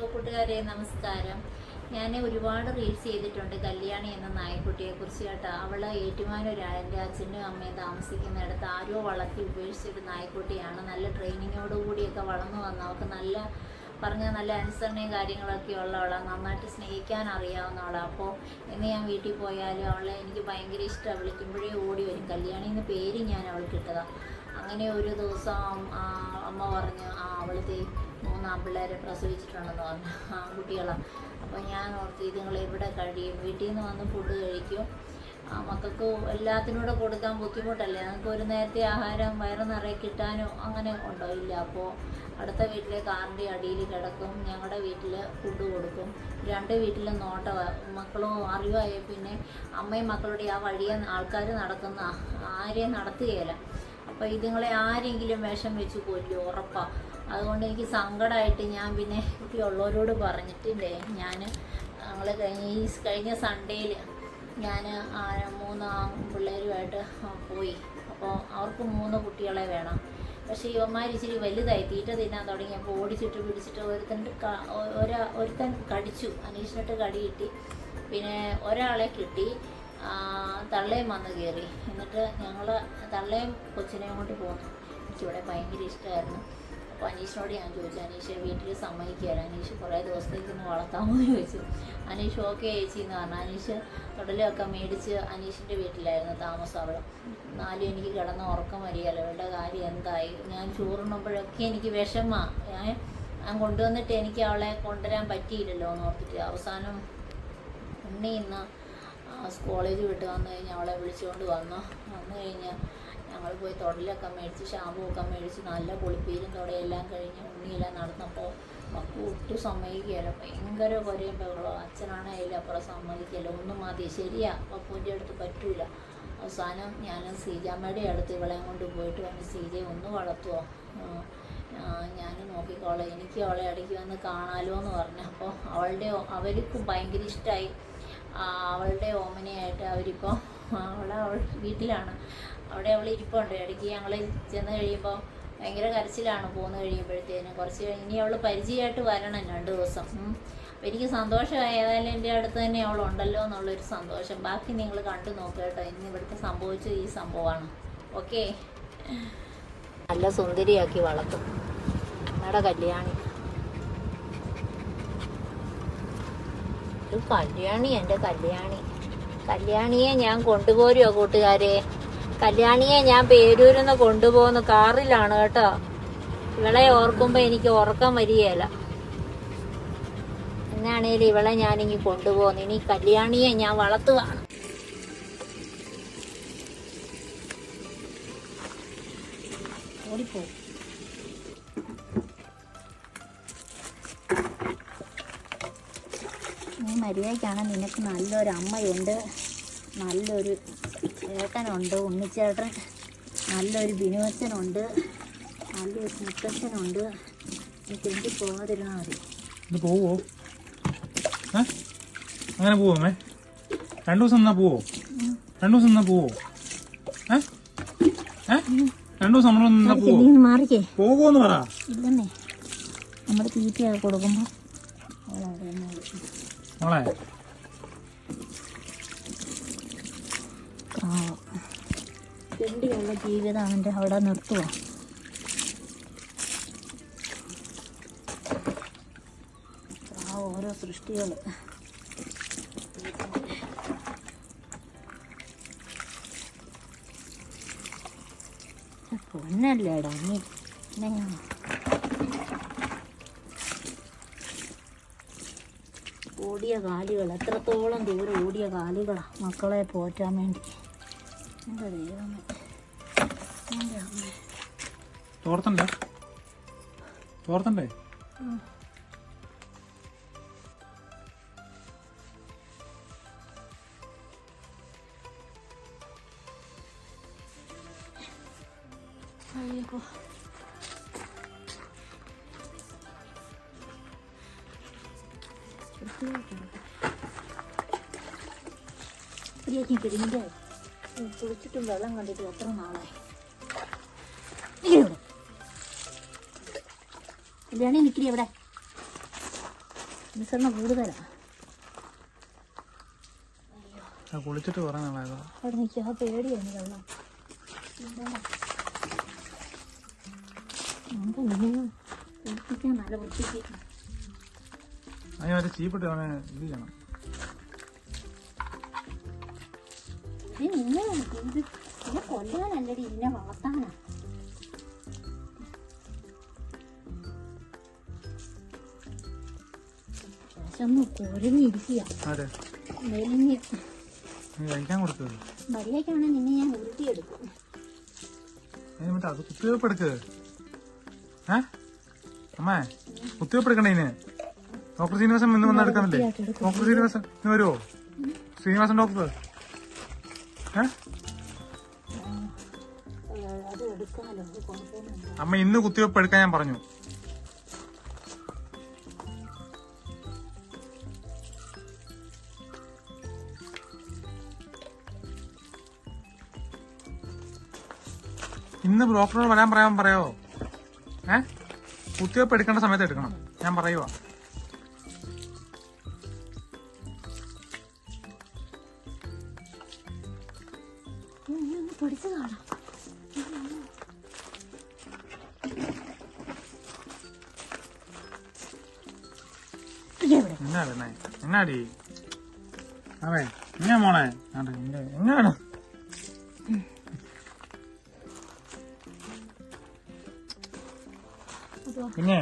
കൂട്ടുകാരെ നമസ്കാരം. ഞാൻ ഒരുപാട് റീൽസ് ചെയ്തിട്ടുണ്ട്. കല്യാണി എന്ന നായക്കുട്ടിയെ കുറിച്ച് കേട്ടോ. അവൾ ഏറ്റുമാനൂരാണ് എന്റെ അച്ഛനും അമ്മയും താമസിക്കുന്നിടത്ത് ആരോ വളർത്തി ഉപേക്ഷിച്ചൊരു നായക്കുട്ടിയാണ്. നല്ല ട്രെയിനിങ്ങോടുകൂടിയൊക്കെ വളർന്നു വന്ന. അവൾക്ക് നല്ല പറഞ്ഞ നല്ല അനുസരണയും കാര്യങ്ങളൊക്കെ ഉള്ളവളാണ് നന്നായിട്ട് സ്നേഹിക്കാൻ അറിയാവുന്നവളാണ് അപ്പോൾ ഇന്ന് ഞാൻ വീട്ടിൽ പോയാലും അവളെ എനിക്ക് ഭയങ്കര ഇഷ്ടമാണ് വിളിക്കുമ്പോഴേ ഓടി വരും. കല്യാണി എന്ന പേര് ഞാൻ അവൾക്ക് ഇട്ടതാണ് അങ്ങനെ ഒരു ദിവസം അമ്മ പറഞ്ഞു ആ അവളത്തെ മൂന്ന് ആൺപിള്ളേരെ പ്രസവിച്ചിട്ടുണ്ടെന്ന് പറഞ്ഞു ആ കുട്ടികളാണ് അപ്പോൾ ഞാൻ ഓർത്ത് ഇതുങ്ങൾ എവിടെ കഴിയും? വീട്ടിൽ നിന്ന് വന്ന് ഫുഡ് കഴിക്കും. ആ മക്കൾക്ക് എല്ലാത്തിനൂടെ കൊടുക്കാൻ ബുദ്ധിമുട്ടല്ലേ? നമുക്ക് ഒരു നേരത്തെ ആഹാരം വയറ് നിറയെ കിട്ടാനോ അങ്ങനെ ഉണ്ടോ? ഇല്ല. അപ്പോൾ അടുത്ത വീട്ടിലെ കാറിന്റെ അടിയിൽ കിടക്കും. ഞങ്ങളുടെ വീട്ടിൽ ഫുഡ് കൊടുക്കും. രണ്ട് വീട്ടിലും നോട്ട മക്കളും അറിവായ. പിന്നെ അമ്മയും മക്കളുടെ ആ വഴിയെ ആൾക്കാർ നടക്കുന്ന ആരെയും നടത്തുകയില്ല. അപ്പോൾ ഇതുങ്ങളെ ആരെങ്കിലും വിഷം വെച്ച് കൊല്ലും ഉറപ്പാണ് അതുകൊണ്ട് എനിക്ക് സങ്കടമായിട്ട് ഞാൻ പിന്നെ കുട്ടിയുള്ളവരോട് പറഞ്ഞിട്ടില്ലേ ഞാൻ ഞങ്ങൾ കഴിഞ്ഞ ഈ കഴിഞ്ഞ സൺഡേയിൽ ഞാൻ മൂന്ന് പിള്ളേരുമായിട്ട് പോയി. അപ്പോൾ അവർക്ക് മൂന്ന് കുട്ടികളെ വേണം. പക്ഷേ ഇവന്മാർ ഇച്ചിരി വലുതായി തീറ്റ തിന്നാൻ തുടങ്ങിയപ്പോൾ ഓടിച്ചിട്ട് പിടിച്ചിട്ട് ഒരാ ഒരുത്തൻ കടിച്ചു അനീഷിനിട്ട് കടി കിട്ടി. പിന്നെ ഒരാളെ കിട്ടി. തള്ളയും വന്ന് കയറി എന്നിട്ട് ഞങ്ങൾ തള്ളയും കൊച്ചിനെയും കൊണ്ട് പോന്നു. എനിക്കിവിടെ ഭയങ്കര ഇഷ്ടമായിരുന്നു അപ്പോൾ അനീഷിനോട് ഞാൻ ചോദിച്ചു അനീഷ് വീട്ടിൽ സമ്മതിക്കുകയാണ് അനീഷ് കുറേ ദിവസത്തേക്ക് ഒന്ന് വളർത്താമോ? എന്ന് ചോദിച്ചു. അനീഷ് ഓക്കെ ചേച്ചി എന്ന് പറഞ്ഞു. അനീഷ് തൊടലൊക്കെ മേടിച്ച് അനീഷിന്റെ വീട്ടിലായിരുന്നു താമസം അവിടെ. നാലും എനിക്ക് കിടന്ന ഉറക്കം വരികയല്ലോ. അവരുടെ കാര്യം എന്തായി? ഞാൻ ചോറുണ്ണുമ്പോഴൊക്കെ എനിക്ക് വിഷമമാണ് ഞാൻ ഞാൻ കൊണ്ടുവന്നിട്ട് എനിക്ക് അവളെ കൊണ്ടുവരാൻ പറ്റിയില്ലല്ലോ എന്ന് ഓർത്തിട്ട് അവസാനം ഉണ്ണി ഇന്ന് കോളേജ് വിട്ട് വന്നു കഴിഞ്ഞ് അവളെ വിളിച്ചുകൊണ്ട് വന്നു. വന്നു കഴിഞ്ഞ് ഞങ്ങൾ പോയി തൊടലൊക്കെ മേടിച്ച് ഷാമ്പു ഒക്കെ മേടിച്ച് നല്ല കുളിപ്പീരും തൊടയെല്ലാം കഴിഞ്ഞ് ഉണ്ണിയെല്ലാം നടന്നപ്പോൾ മക്കൾ ഒട്ടും സമ്മതിക്കുകയില്ല. ഭയങ്കര കുറയും ബഹളോ അച്ഛനാണ് അപ്പുറം സമ്മതിക്കില്ല ഒന്നും മതി. ശരിയാ. പപ്പൂന്റെ അടുത്ത് പറ്റൂല. അവസാനം ഞാൻ സീജാമ്മയുടെ അടുത്ത് ഇവളെയും കൊണ്ട് പോയിട്ട് വന്ന് സീജയെ ഒന്ന് വളർത്തുമോ ഞാൻ നോക്കിക്കോളാം. എനിക്ക് അവളെ ഇടയ്ക്ക് വന്ന് കാണാലോ എന്ന് പറഞ്ഞു. അപ്പോൾ അവളുടെ അവർക്കും ഭയങ്കര ഇഷ്ടമായി അവളുടെ ഓമനയായിട്ട് അവരിപ്പോൾ അവൾ അവൾ വീട്ടിലാണ്. അവിടെ അവൾ ഇരിപ്പുണ്ട്. ഇടയ്ക്ക് ഞങ്ങൾ ചെന്ന് കഴിയുമ്പോൾ ഭയങ്കര കരച്ചിലാണ് പോകുന്നു കഴിയുമ്പോഴത്തേനും. കുറച്ച് ഇനി അവൾ പരിചയമായിട്ട് വരണം രണ്ട് ദിവസം. അപ്പം എനിക്ക് സന്തോഷമായി ഏതായാലും എന്റെ അടുത്ത് തന്നെ അവൾ ഉണ്ടല്ലോ എന്നുള്ളൊരു സന്തോഷം. ബാക്കി നിങ്ങൾ കണ്ടു നോക്കുക കേട്ടോ. ഇന്ന് ഇവിടുത്തെ സംഭവിച്ചത് ഈ സംഭവമാണ്. ഓക്കെ. നല്ല സുന്ദരിയാക്കി വളർത്തും. നമ്മുടെ കല്യാണി. ഇത് കല്യാണി എന്റെ കല്യാണി. കല്യാണിയെ ഞാൻ കൊണ്ടുപോരുമോ കൂട്ടുകാരെ? കല്യാണിയെ ഞാൻ പേരൂരിൽ നിന്ന് കൊണ്ടുപോകുന്ന കാറിലാണ് കേട്ടോ. ഇവളെ ഓർക്കുമ്പോൾ എനിക്ക് ഉറക്കം വരികയില്ല എന്നാണേലും ഇവളെ ഞാനിങ്ങി കൊണ്ടുപോകുന്നു. ഇനി കല്യാണിയെ ഞാൻ വളർത്തുകയാണ് ഓടിപ്പോ. മര്യാദയ്ക്കാണ് നിനക്ക് നല്ലൊരു അമ്മയുണ്ട്. നല്ലൊരു ചേട്ടനുണ്ട് ഉണ്ണിച്ചേട്ടൻ. നല്ലൊരു ബിനുവച്ചനുണ്ട് നല്ലൊരു മുത്തച്ഛനുണ്ട്. നീ തെണ്ടി പോകാതിരുന്നാൽ മതി. ഇത് പോവോ? അങ്ങനെ പോവോ അമ്മേ? രണ്ടു ദിവസം എന്നാ പോവോ? രണ്ടു ദിവസം എന്നാ പോവോ? ഏ? രണ്ടു ദിവസം നമ്മൾ എന്നാ പോവോ? മാറിക്കേ. പോകോന്ന് പറ. ഇല്ലെന്നേ. നമ്മൾ തീറ്റയൊക്കെ കൊടുക്കുമ്പോൾ അവളവിടെ. മോളെ. പാവം തെണ്ടിയുള്ള ജീവിതം അവന്റെ അവിടെ നിർത്തുക ഓരോ സൃഷ്ടികൾ. പൊന്നല്ലേടാ നീ ഞാൻ ഓടിയ കാലുകൾ. എത്രത്തോളം ദൂരം ഓടിയ കാലുകളാ മക്കളെ പോറ്റാൻ വേണ്ടി. എന്റെ ദൈവമേ. എന്റെ അമ്മ. തോർത്തണ്ടേ? തോർത്തണ്ടേ? അയ്യോ പിടിന്റെ കുളിച്ചിട്ടും വെള്ളം കണ്ടിട്ട് എത്ര നാളായി ഇവിടെ. കല്യാണി നിൽക്കില്ല ഇവിടെ അനുസരണ കൂടുതലാ കുളിച്ചിട്ട് നാളായതാ അവിടെ നിൽക്കുക പേടിയാണ് വെള്ളം എന്താ നല്ല വൃത്തിക്ക് അതിന് മറ്റേ ചീപ്പിട്ട് അവനെ ഇത് ചെയ്യണം. കൊല്ലാനല്ലടി ഇതിനെ വളർത്താനാ. കഴിക്കാൻ കൊടുത്തത്. മര്യാദക്കാണെങ്കിൽ നിന്നെ ഞാൻ ഉരുട്ടിയെടുക്കും. അത് കുത്തിവെപ്പ് എടുക്ക്. ഏ? അമ്മേ കുത്തിവെപ്പ് എടുക്കണേ ഇതിന്. ഡോക്ടർ ശ്രീനിവാസൻ ഇന്ന് വന്ന് എടുക്കുന്നില്ലേ ഡോക്ടർ ശ്രീനിവാസൻ ഇന്ന് വരുമോ ശ്രീനിവാസൻ ഡോക്ടർ. ഏ? അമ്മ ഇന്ന് കുത്തിവെപ്പ് എടുക്കാൻ ഞാൻ പറഞ്ഞു. ഇന്ന് ഡോക്ടറോട് വരാൻ പറയാൻ പറയാവോ? ഏ? കുത്തിവെപ്പ് എടുക്കേണ്ട സമയത്ത് എടുക്കണം. ഞാൻ പറയുവാ. നീ ഒന്ന് പിടിച്ചു കാണാം എവിടെ എന്നാ പെണ്ണേ എന്നാടി അവേ എങ്ങനെയാ മോളെ എങ്ങനെയാണ് പിന്നെ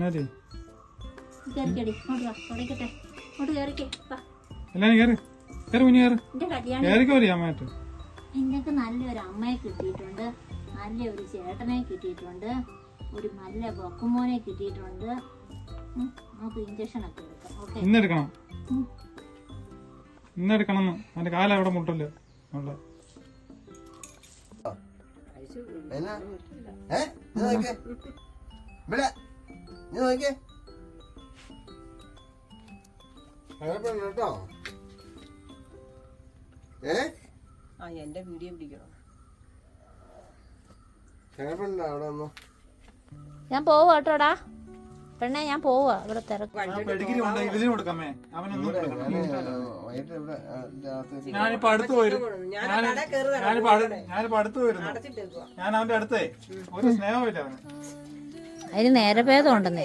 വാ എല്ലാരും കേറ് കേറ് കുഞ്ഞു കേറ്. കേറിക്കോ അമ്മയായിട്ട്? നിങ്ങൾക്ക് നല്ലൊരു അമ്മയെ കിട്ടിയിട്ടുണ്ട്. നല്ലൊരു ചേട്ടനെ കിട്ടിയിട്ടുണ്ട്. ഒരു നല്ല ബക്കുമോനെ കിട്ടിയിട്ടുണ്ട്. നമുക്ക് ഇഞ്ചക്ഷൻ ഒക്കെ എടുക്കാം ഓക്കെ? ഇന്ന് എടുക്കണം. ഇന്ന് എടുക്കണം അവന്റെ കാലം അവിടെ മുട്ടല്ലോ അവിടെ എന്നാ? ഏ? ഇത് ഇവിടെ. ഇത് നോക്കിയേ. കേട്ടോ. ഏ? ആ എന്റെ വീഡിയോ പിടിക്കണം? കുഴപ്പമില്ല അവിടെ ഒന്നോ ഞാൻ പോവാ കേട്ടോടാ. പെണ്ണെ ഞാൻ പോവാ. ഇവിടെ തിരക്ക്. വൈകിട്ട് ഇവിടെ ആ, രാത്രി ഞാനിപ്പോ അടുത്ത് കയറുക ഞാനിപ്പോ അടു- ഞാനിപ്പോ അടുത്ത് അടച്ചിട്ടേക്കുവാ ഞാൻ അവന്റെ അടുത്തേ. ഒരു സ്നേഹമില്ല അവന്. അതിന് നേരെ ഭേദം ഉണ്ടെന്നേ.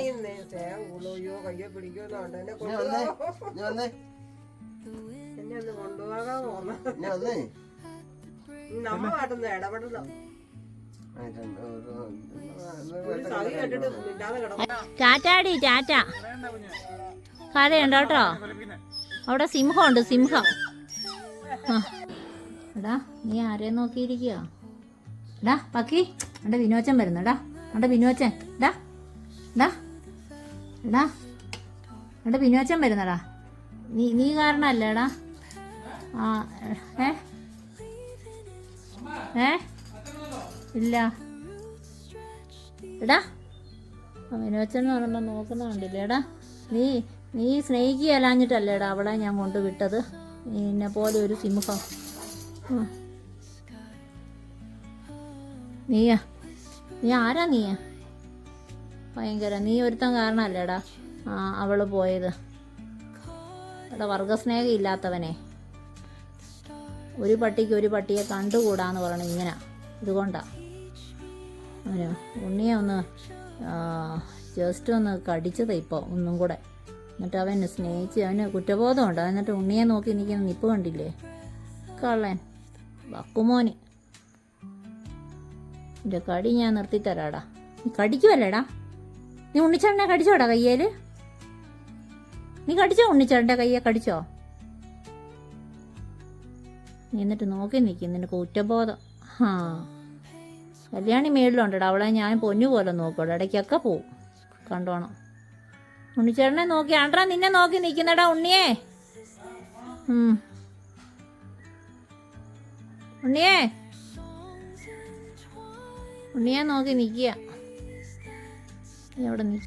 ടാറ്റാടി ടാറ്റ കരയുണ്ട് കേട്ടോ അവിടെ സിംഹമുണ്ട് സിംഹം. എടാ നീ ആരെ നോക്കിയിരിക്കുക എടാ പക്കി എന്റെ വിനോച്ചൻ വരുന്നു എടാ. എന്റെ ഡാ ഡാ എടാ എടാ എന്റെ വിനോച്ചൻ വരുന്നടാ. നീ നീ കാരണല്ലേടാ ആ ഏ? ഏ? ഇല്ല. എടാ ബിനുവച്ചൻ എന്ന് പറയുമ്പോൾ നോക്കുന്ന കണ്ടില്ലേ? എടാ നീ നീ സ്നേഹിക്കുകയല്ലാഞ്ഞിട്ടല്ലേടാ അവളെ ഞാൻ കൊണ്ടുവിട്ടത് നിന്നെ പോലെ ഒരു സിംഹം. നീയാ. നീ ആരാ നീ? ഭയങ്കര. നീ ഒരുത്തൻ കാരണല്ലേടാ ആ അവൾ പോയത്. എടാ വർഗസ്നേഹം ഇല്ലാത്തവനെ. ഒരു പട്ടിക്ക് ഒരു പട്ടിയെ കണ്ടുകൂടാന്ന് പറയണം ഇങ്ങനെ. ഇതുകൊണ്ടാ. അവന് ഉണ്ണിയെ ഒന്ന് ജസ്റ്റ് ഒന്ന് കടിച്ചത് ഇപ്പോൾ ഒന്നും കൂടെ. എന്നിട്ട് അവൻ സ്നേഹിച്ച് അവന് കുറ്റബോധമുണ്ട്. എന്നിട്ട് ഉണ്ണിയെ നോക്കി നിൽക്കുന്ന നിപ്പ് കണ്ടില്ലേ? കള്ളൻ. ബക്കുമോന് എന്റെ കടി ഞാൻ നിർത്തി തരാടാ. നീ കടിക്കുവല്ലേടാ? നീ ഉണ്ണിച്ചേട്ടനെ കടിച്ചോടാ കയ്യേൽ? നീ കടിച്ചോ ഉണ്ണിച്ചേട്ടന്റെ കയ്യെ? കടിച്ചോ? നീ എന്നിട്ട് നോക്കി നിൽക്കും നിനക്ക് കുറ്റബോധം. ഹാ. കല്യാണി മേളിലുണ്ടടാ. അവളെ ഞാൻ പൊന്നു പോലെ നോക്കോടാ ഇടയ്ക്കൊക്കെ പോവും. കണ്ടോണം. ഉണ്ണിച്ചേട്ടനെ നോക്കി. ആണ്ടാ നിന്നെ നോക്കി നിൽക്കുന്നടാ ഉണ്ണിയേ. ഉണ്ണിയേ. ഉണ്ണിയെ നോക്കി നിൽക്കുക അവിടെ നിൽക്കുക